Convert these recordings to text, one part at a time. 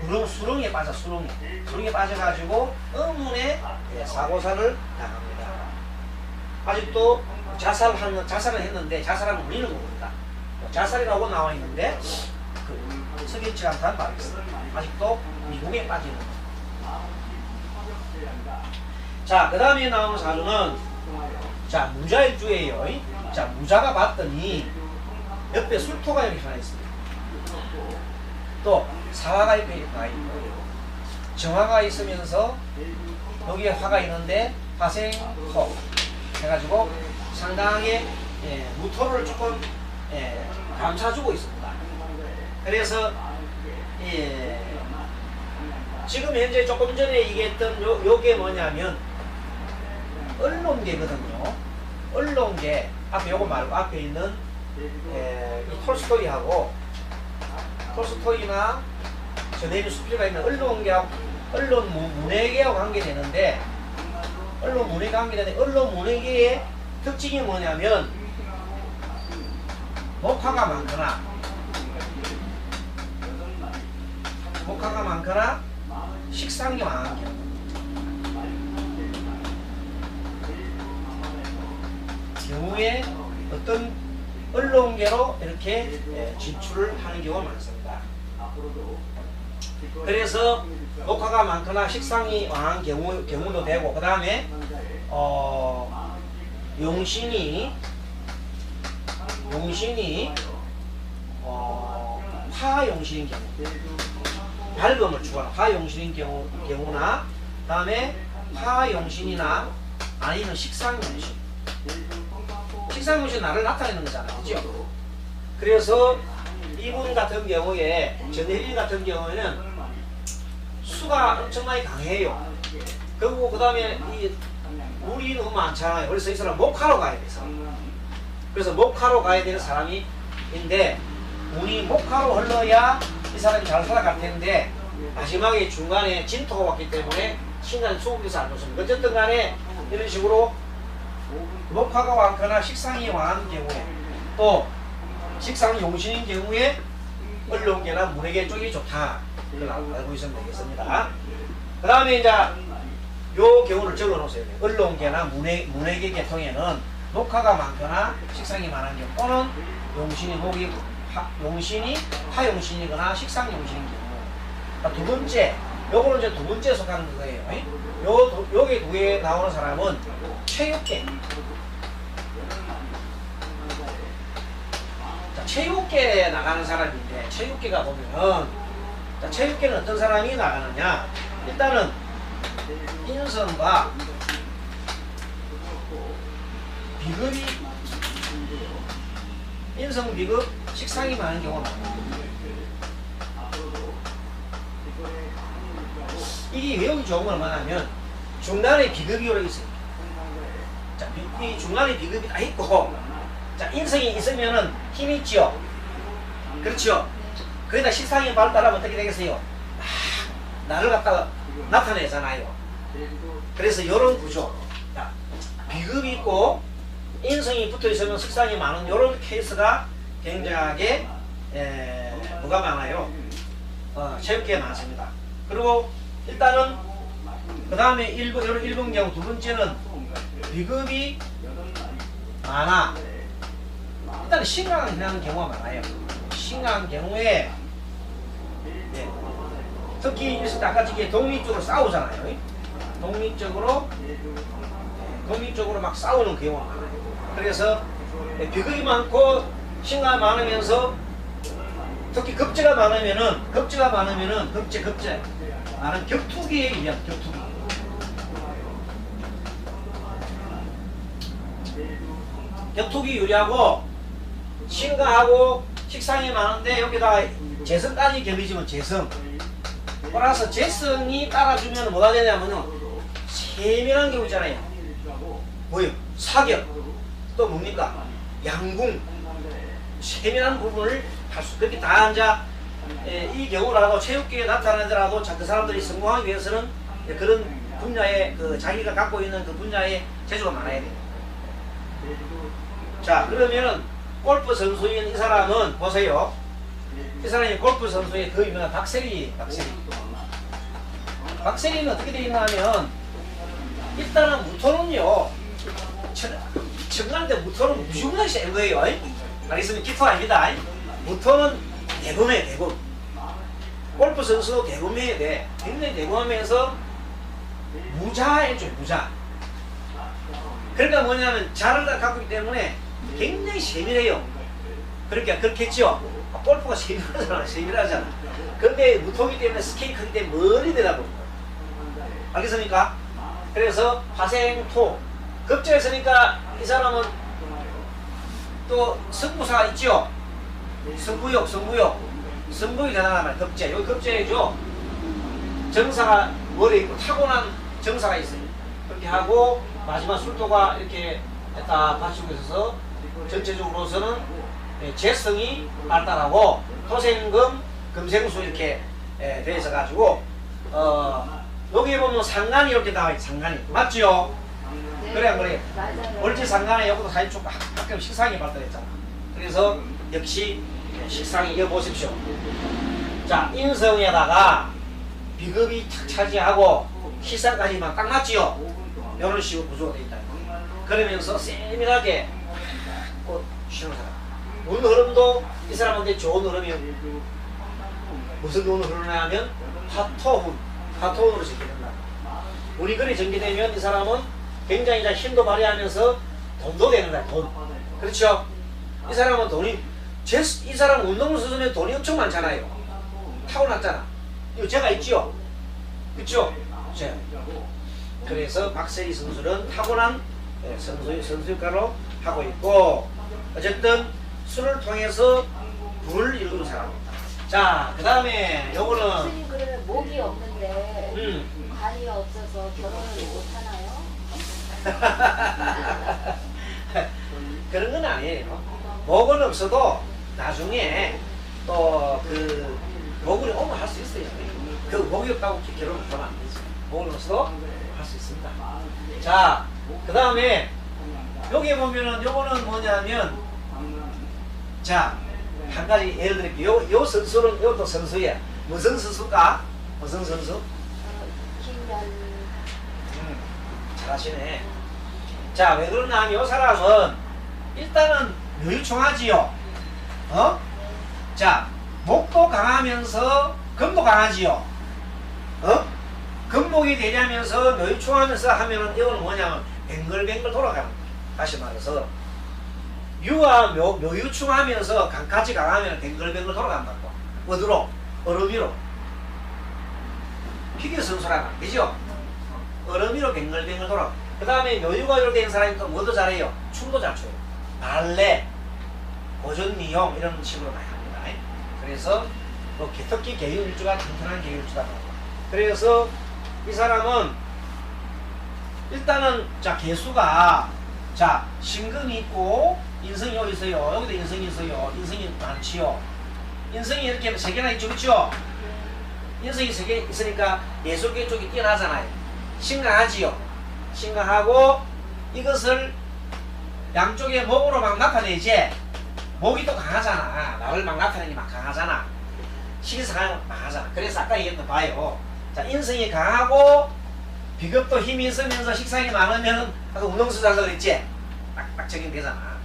구렁 수렁에 빠져 수렁에 수렁에 빠져가지고 의문에 예, 사고사를 당합니다. 아직도 자살하는 자살을 했는데 자살한 원인을 모릅니다. 뭐 자살이라고 나와 있는데 그 석연치 않다는 말이 있어요. 아직도 미국에 빠지는. 자, 그 다음에 나오는 사주는 자 무자일주예요. 자 무자가 봤더니 옆에 술토가 이렇게 하나 있습니다. 또 사화가 있고 정화가 있으면서 여기에 화가 있는데 화생토 해가지고 상당하게 예, 무토를 조금 예, 감싸주고 있습니다. 그래서 예, 지금 현재 조금 전에 얘기했던 요, 요게 뭐냐면 언론계거든요. 언론계 앞에 요거 말고 앞에 있는 에, 이 톨스토이하고 톨스토이나 전해주 수필가 있는 언론계하고 언론 문- 문해계하고 관계되는데 언론 문해가 관계되는데 언론 문해계의 특징이 뭐냐면 목화가 많거나 목화가 많거나 식상이 많은 경우 경우에 어떤 언론계로 이렇게 예, 진출을 하는 경우가 많습니다. 그래서 녹화가 많거나 식상이 왕한 경우, 경우도 되고 그 다음에 어, 용신이 용신이 어, 화용신인 경우 밝음을 추구하는 화용신인 경우, 경우나 그 다음에 화용신이나 아니면 식상용신. 식상용신 나를 나타내는 거잖아요. 그죠? 그래서 이분 같은 경우에 전혜린 같은 경우에는 수가 엄청나게 강해요. 그리고 그 다음에 이 물이 너무 많잖아요. 그래서 이 사람 목하러 가야 돼서. 그래서 목하러 가야 되는 사람이인데 운이 목하로 흘러야 이 사람이 잘 살아갈 텐데 마지막에 중간에 진토가 왔기 때문에 신간 수국에서 안 좋습니다. 어쨌든 간에 이런 식으로 목화가 많거나 식상이 왕한 경우에 또 식상이 용신인 경우에 언론계나 문해계 쪽이 좋다. 이걸 알- 알고 있으면 되겠습니다. 그 다음에 이제 요 경우를 적어 놓으세요. 언론계나 문해, 문해계 계통에는 녹화가 많거나 식상이 많은 경우 또는 용신이 목이 화, 용신이 화용신이거나 식상 용신인 경우 그러니까 두 번째 요거는 이제 두 번째 속하는 거예요 요, 두- 요게 두개 나오는 사람은 체육계 체육계에 나가는 사람인데 체육계가 보면은 자, 체육계는 어떤 사람이 나가느냐 일단은 인성과 비급이 인성 비급 식상이 많은 경우가 많아요. 이게 외우기 좋은 건 뭐냐면 중간에 비급이 오래 있어요. 자, 비- 이 중간에 비급이 다 있고 자, 인성이 있으면은 힘이 있죠. 그렇죠. 거기다 식상이 발달하면 어떻게 되겠어요? 막 나를 갖다가 나타내잖아요. 그래서 이런 구조. 자, 비급이 있고 인성이 붙어 있으면 식상이 많은 이런 케이스가 굉장하게 에, 뭐가 많아요? 어, 체육계에 많습니다. 그리고 일단은 그 다음에 일본 이런 일본 경우 두 번째는 비급이 많아. 일단 심각한 나는 경우가 많아요. 심각한 경우에 예, 특히 때 아까 저기 독립적으로 싸우잖아요. 독립적으로 독립적으로 막 싸우는 경우가 많아요. 그래서 예, 비극이 많고 신가 많으면서 특히 급제가 많으면은 급제가 많으면은 급제 급제 많은 격투기에 의한 격투기. 격투기 유리하고 신가하고 식상이 많은데 여기다 재성까지 겹이지면 재성. 플러스 재성이 따라주면 뭐가 되냐면은 세밀한 경우 있잖아요. 뭐요? 사격. 또 뭡니까? 양궁. 세밀한 부분을 할 수, 그렇게 다 앉아, 에, 이 경우라도 체육계에 나타나더라도 자, 그 사람들이 성공하기 위해서는 예, 그런 분야에 그 자기가 갖고 있는 그 분야에 재주가 많아야 돼요. 자, 그러면은 골프 선수인 이 사람은 보세요. 이 사람이 골프 선수의 그 유명한 박세리, 박세리. 박세리는 어떻게 되어 있나 하면 일단은 무토는요. 천- 청간대 무토는 무지무지하게 센 거예요. 알겠습니까? 기토 아닙니다. 무토는 대범해 대범. 골프 선수도 대범해야 돼. 굉장히 대범하면서 무자해줘 무자. 그러니까 뭐냐면 자를 다 갖고 있기 때문에 굉장히 세밀해요. 그러니까 그렇겠죠. 아, 골프가 세밀하잖아, 세밀하잖아. 근데 무토기 때문에 스케이 크기 때문에 멀리 내다보는 거예요. 알겠습니까? 그래서 화생토 급제에 있으니까 이 사람은 또 승부사가 있죠. 승부욕, 승부욕, 승부욕이 대단한 말 급제. 여기 급제죠. 정사가 머리에 있고 타고난 정사가 있어요. 그렇게 하고 마지막 술도가 이렇게 딱 받치고 있어서 전체적으로서는 예, 재성이 발달하고 토생금, 금생수 이렇게 예, 돼 있어 가지고 어 여기 보면 상간이 이렇게 나와 있어 상간이 맞지요? 네. 그래 안 그래? 월지 상간에 여기도 사진 쪽 가끔 식상이 발달했잖아. 그래서 역시 예, 식상이 이어 보십시오. 자 인성에다가 비급이 탁 차지하고 시사까지만 딱 맞지요? 이런 식으로 구조가 되어 있다. 그러면서 세밀하게 꼭 쉬는 사람. 운 흐름도 이 사람한테 좋은 흐름이 무슨 운으로 흐르냐면 화토운, 화토운으로 전개된다. 우리 글이 전개되면 이 사람은 굉장히 이제 힘도 발휘하면서 돈도 되는 거야, 돈. 그렇죠? 이 사람은 돈이, 제, 이 사람 운동을 쓰면 돈이 엄청 많잖아요. 타고났잖아. 이거 제가 있지요? 제가. 그래서 박세리 선수는 타고난 예, 선수, 선수일가로 하고 있고, 어쨌든 술을 통해서 불을 일구는 사람입니다. 자, 그 다음에 요거는, 선생님 그러면 목이 없는데 음, 관이 없어서 결혼을 못 하나요? 그런 건 아니에요. 목은 없어도 나중에 또 그 목을 오면 할 수 있어요. 그 목이 없다고 결혼 못하면 안 되지. 목은 없어도 할 수 있습니다. 자, 그 다음에 여기 보면은 요거는 뭐냐면 자, 한 가지 예를 들게요. 요, 요 선수는 요도 선수야. 무슨 선수일까? 무슨 선수? 음, 잘하시네. 자, 왜 그러냐 하면 이 사람은 일단은 묘유총하지요. 어? 자, 목도 강하면서 금도 강하지요. 어? 금목이 되냐면서 묘유총하면서 하면은 이거는 뭐냐면 뱅글뱅글 돌아가는 거야. 다시 말해서 유와 묘, 묘유충하면서 강까지 강하면 뱅글뱅글 돌아간다고. 어디로? 얼음 위로. 피겨 선수라는 그죠? 얼음 위로 뱅글뱅글 돌아. 그 다음에 묘유가 이렇게 된 사람이 또 뭐도 잘해요? 춤도 잘 춰요. 발레, 고전미용 이런 식으로 많이 합니다. 그래서 뭐 특히 개유일주가 튼튼한 개유일주다. 그래서 이 사람은 일단은 자 개수가 자 신금이 있고 인성이 어디 있어요? 여기도 인성이 있어요. 인성이 많지요. 인성이 이렇게 세 개나 있죠, 그렇죠? 인성이 세 개 있으니까 예술계 쪽이 뛰어나잖아요. 신강하지요. 신강하고 이것을 양쪽에 목으로 막 나타내지. 목이 또 강하잖아. 나를 막 나타내니 막 강하잖아. 식이상하면 강하잖아. 그래서 아까 얘기했던 봐요. 자, 인성이 강하고 비급도 힘이 있으면서 식상이 많으면 아까 운동수사서 그랬지? 딱딱 적용되잖아.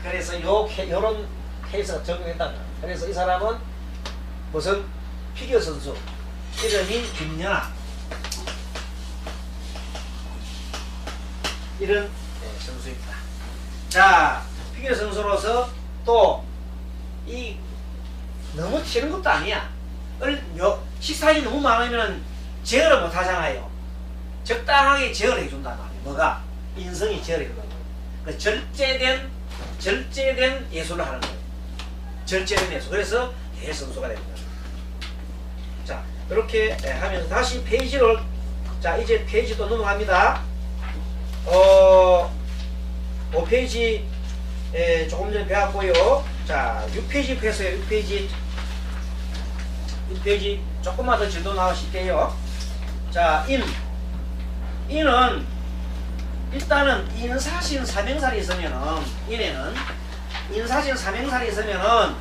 그래서 요, 케, 요런 케이스가 적용된다. 그래서 이 사람은 무슨 피겨 선수 이름이 김연아 이런 네, 선수입니다. 자 피겨 선수로서 또 이 너무 튀는 것도 아니야. 식사량이 너무 많으면 제어를 못 하잖아요. 적당하게 제어를 해준단 말이에요. 뭐가? 인성이 해준단 말이에요. 그 절제된, 절제된 예술을 하는 거예요. 절제된 예술. 그래서 대선수가 거예요. 자, 이렇게 하면서 다시 페이지를, 자, 이제 페이지 또 넘어갑니다. 어, 5페이지, 에, 조금 전에 배웠고요. 자, 6페이지 펴세요. 6페이지. 6페이지 조금만 더 진도 나오실게요. 자, 인. 인은 일단은 인사신 사명살이 있으면은 인에는 인사신 삼행살이 있으면은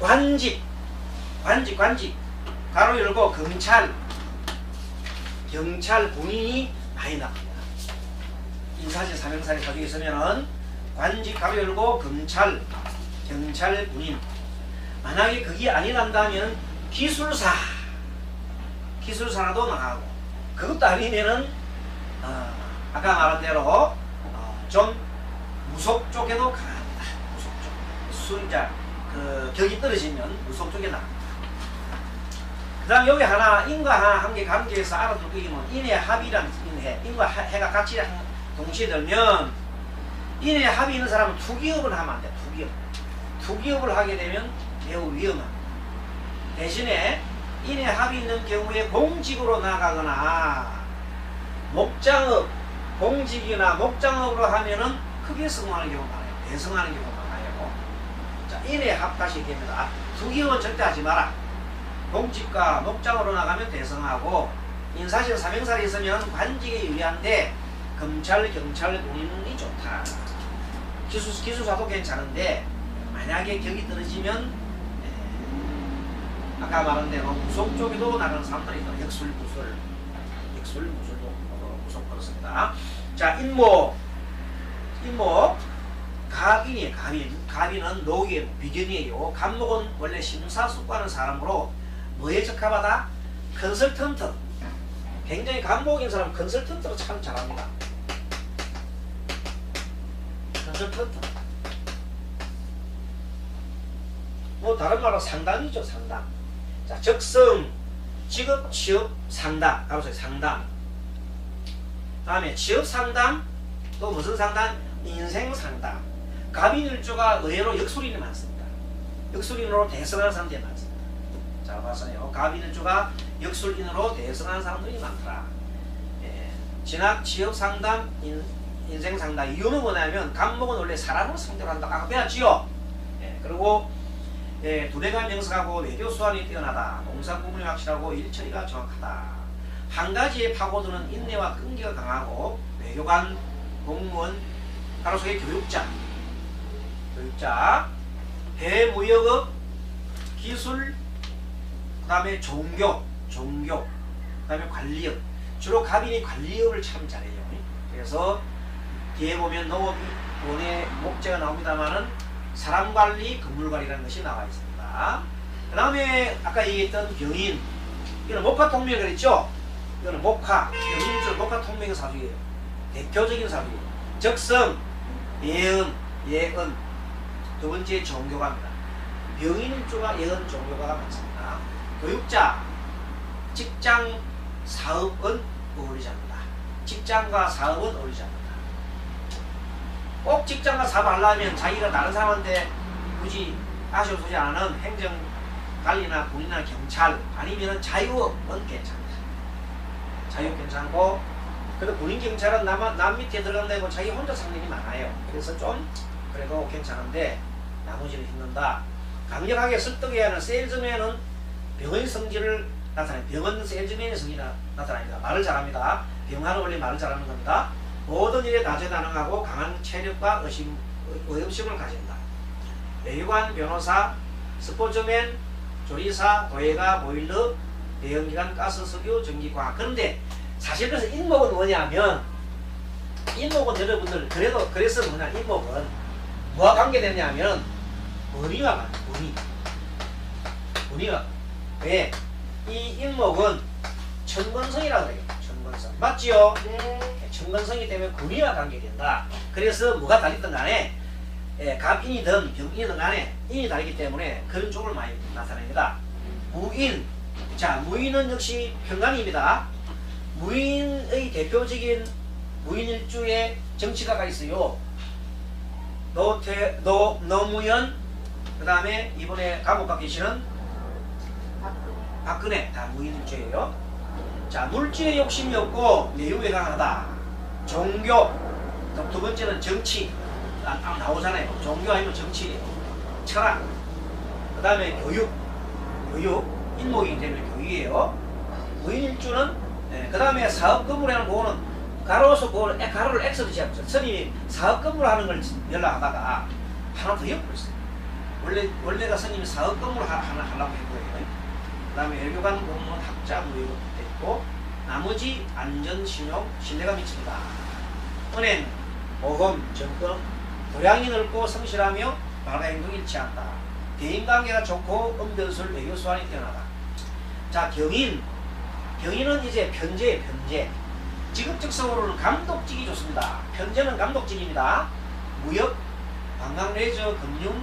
관직, 관직, 관직, 가로 열고 검찰, 경찰, 군인이 많이 나옵니다. 인사신 삼행살이 가지고 있으면은 관직, 가로 열고 검찰, 경찰, 군인. 만약에 그게 아니란다면 기술사, 기술사라도 나가고 그것도 아니면은 어, 아까 말한 대로 어, 좀 무속 쪽에도 강합니다. 무속 쪽. 순자 그 격이 떨어지면 무속 쪽에 나갑니다. 그 다음 여기 하나 인과 한개 관계에서 알아둘 게 있으면 인의 합이라는 인해 인과 하- 해가 같이 한- 동시에 들면 인의 합이 있는 사람은 투기업을 하면 안 돼. 투기업. 투기업을 하게 되면 매우 위험합니다. 대신에 인의 합이 있는 경우에 공직으로 나가거나 목장업, 공직이나 목장업으로 하면은 크게 성공하는 경우가 많아요. 대성하는 경우가 많아요. 자, 인의 합 다시 얘기합니다. 아, 투기업은 절대 하지 마라. 공직과 목장으로 나가면 대성하고 인사실 사명살이 있으면 관직에 유리한데 검찰, 경찰, 군인이 좋다. 기수, 기수사도 괜찮은데 만약에 격이 떨어지면 에, 아까 말한 대로 무속 쪽에도 나가는 사람들이 있다. 역술, 무술, 역술, 무술도 어, 무속 그렇습니다. 자, 인모, 인모, 가빈이 가빈, 가빈은 노예 비견이에요. 감목은 원래 심사숙고하는 사람으로 뭐에 적합하다? 컨설턴트. 굉장히 감목인 사람 컨설턴트로 참 잘합니다. 컨설턴트. 뭐 다른 말로 상담이죠, 상담. 자, 적성, 직업, 취업, 상담. 가로서 상담. 다음에 취업 상담, 또 무슨 상담? 인생 상담. 갑인일조가 의외로 역술인이 많습니다. 역술인으로 대성하는 사람들이 많습니다. 잘 봤어요. 갑인일조가 역술인으로 대성하는 사람들이 많더라. 예. 진학, 취업 상담, 인, 인생 상담. 이유는 뭐냐면 갑목은 원래 사람을 상대로 한다. 아까 배웠지요? 예. 그리고 예, 두뇌가 명석하고 외교 수완이 뛰어나다. 구분이 확실하고 일처리가 정확하다. 한 가지에 파고드는 인내와 끈기가 강하고 외교관, 공무원, 가로속의 교육자, 교육자, 해무역업, 기술, 그 다음에 종교, 종교, 그 다음에 관리업. 주로 갑인이 관리업을 참 잘해요. 그래서 뒤에 보면 농업이 원의 목재가 나옵니다만은 사람 관리, 건물 관리라는 것이 나와 있습니다. 그 다음에 아까 얘기했던 병인, 목화 통명 그랬죠? 이거는 목화, 병인줄 목화 통명의 사주예요. 대표적인 사주예요. 적성, 예은, 예은. 두 번째 종교가입니다. 병인주가 예은 종교가 많습니다. 교육자, 직장, 사업은 어울리지 않는다. 직장과 사업은 어울리지 않는다. 꼭 직장과 사업을 하려면 자기가 다른 사람한테 굳이 아쉬움 소지 안 하는 행정 관리나 군이나 경찰 아니면 자유업은 괜찮다. 자유 괜찮고 그래도 군인 경찰은 남, 남 밑에 들어간다고 자기 혼자 상관이 많아요. 그래서 좀 그래도 괜찮은데 나머지는 힘든다. 강력하게 설득해야 하는 세일즈맨은 병의 성질을 나타내 병은 세일즈맨의 성질이 나- 나타납니다. 말을 잘합니다. 병화는 원래 말을 잘하는 겁니다. 모든 일에 다재다능하고 강한 체력과 의심, 의- 의심을 가진다. 외교관, 변호사, 스포츠맨, 조리사, 도예가, 보일러, 대형기관, 가스, 석유, 전기 과학. 그런데 사실 그래서 인목은 뭐냐면 인목은 여러분들 그래도 그래서 뭐냐 인목은 뭐와 관계되냐면 머리와 관계, 머리. 머리와 왜? 이 인목은 천건성이라고 그래요. 천건성. 맞지요? 네. 천건성이 때문에 군이와 관계된다. 그래서 뭐가 다르든 간에 예, 갑인이든 병인이든 간에 인이 다르기 때문에 그런 쪽을 많이 나타냅니다. 무인. 자, 무인은 역시 평간입니다. 무인의 대표적인 무인일주의 정치가가 있어요. 노태, 노, 노무현, 그 다음에 이번에 감옥 가 계시는 박근혜. 박근혜 다 무인일주예요. 자 물질에 욕심이 없고 내용에 강하다. 종교 두 번째는 정치 아, 딱 나오잖아요. 종교 아니면 정치 철학 그 다음에 교육 교육 인목이기 때문에 교육이에요. 무인일주는 그 다음에 사업 건물이라는 거는 가로수 그걸 에- 가로를 X로 지었죠. 스님이 사업 건물 하는 걸 연락하다가 하나 더 엮어버렸어요. 원래 원래가 스님이 사업 건물 하- 하나 하려고 했거든요. 그 다음에 외교관 공무원 학자 무역도 됐고 나머지 안전 신용 신뢰가 미칩니다. 은행, 보험, 정권, 도량이 넓고 성실하며 말과 행동이 일치 않다. 대인관계가 좋고 은변술 외교 수완이 뛰어나다. 자 경인, 경인은 이제 편제예 편제. 직업적성으로는 감독직이 좋습니다. 편제는 감독직입니다. 무역, 관광 레저, 금융,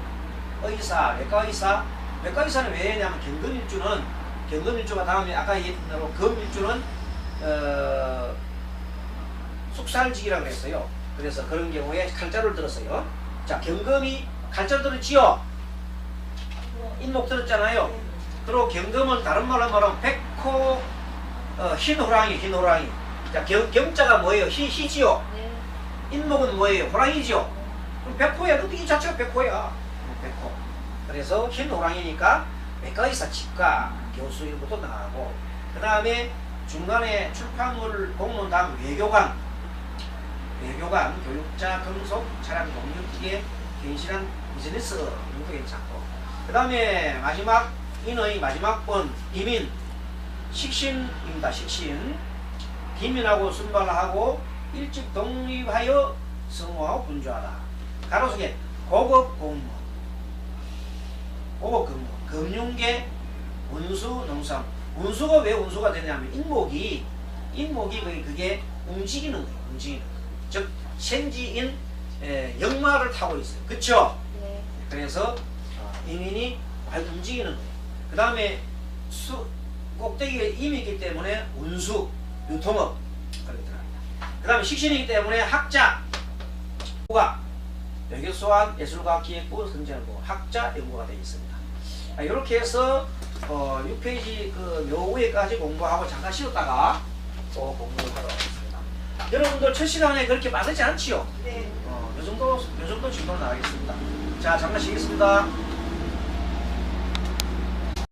의사, 외과 의사. 외과 의사는 왜 했냐면 경금일주는 경금일주가 다음에 아까 얘기했던 대로 금일주는 어, 숙살직이라고 그랬어요. 그래서 그런 경우에 칼자루를 들었어요. 자 경금이 칼자루 들었지요. 인목 들었잖아요. 그리고 경금은 다른 말로 말하면 백호 어, 흰 호랑이 흰 호랑이. 자 경, 경자가 뭐예요? 희, 희지요. 네. 인목은 뭐예요? 호랑이죠. 그럼 백호야. 그이 자체가 백호야. 백호. 그래서 흰 호랑이니까 외과의사, 치과, 교수 것도 나가고 그 다음에 중간에 출판물 공무원 다음 외교관 외교관, 교육자, 금속, 차량, 공유, 기계, 견실한 비즈니스 이것도 괜찮고 그 다음에 마지막 인의 마지막 번 이민 식신입니다. 식신 기민하고 순발하고 일찍 독립하여 성공하고 분주하다. 가로수에 고급 공무원, 고급 근무, 금융계, 운수, 농산. 운수가 왜 운수가 되냐면 인목이 인목이 그게, 그게 움직이는 거예요. 움직이는 거. 즉 생지인 에, 역마를 타고 있어요. 그렇죠? 네. 그래서 어, 이민이 많이 움직이는 거예요. 그 다음에 수 꼭대기에 임이 있기 때문에 운수, 유통업 그렇게 들어갑니다. 그 다음에 식신이기 때문에 학자, 국악, 외교소환, 예술과학 기획부, 선진부, 학자, 연구가 되어 있습니다. 아, 이렇게 해서 어, 6페이지 그 요후에까지 공부하고 잠깐 쉬었다가 또 공부를 하러 가겠습니다. 여러분들 첫 시간에 그렇게 빠르지 않지요? 네. 어, 요 정도, 요 정도 정도 나가겠습니다. 자, 잠깐 쉬겠습니다.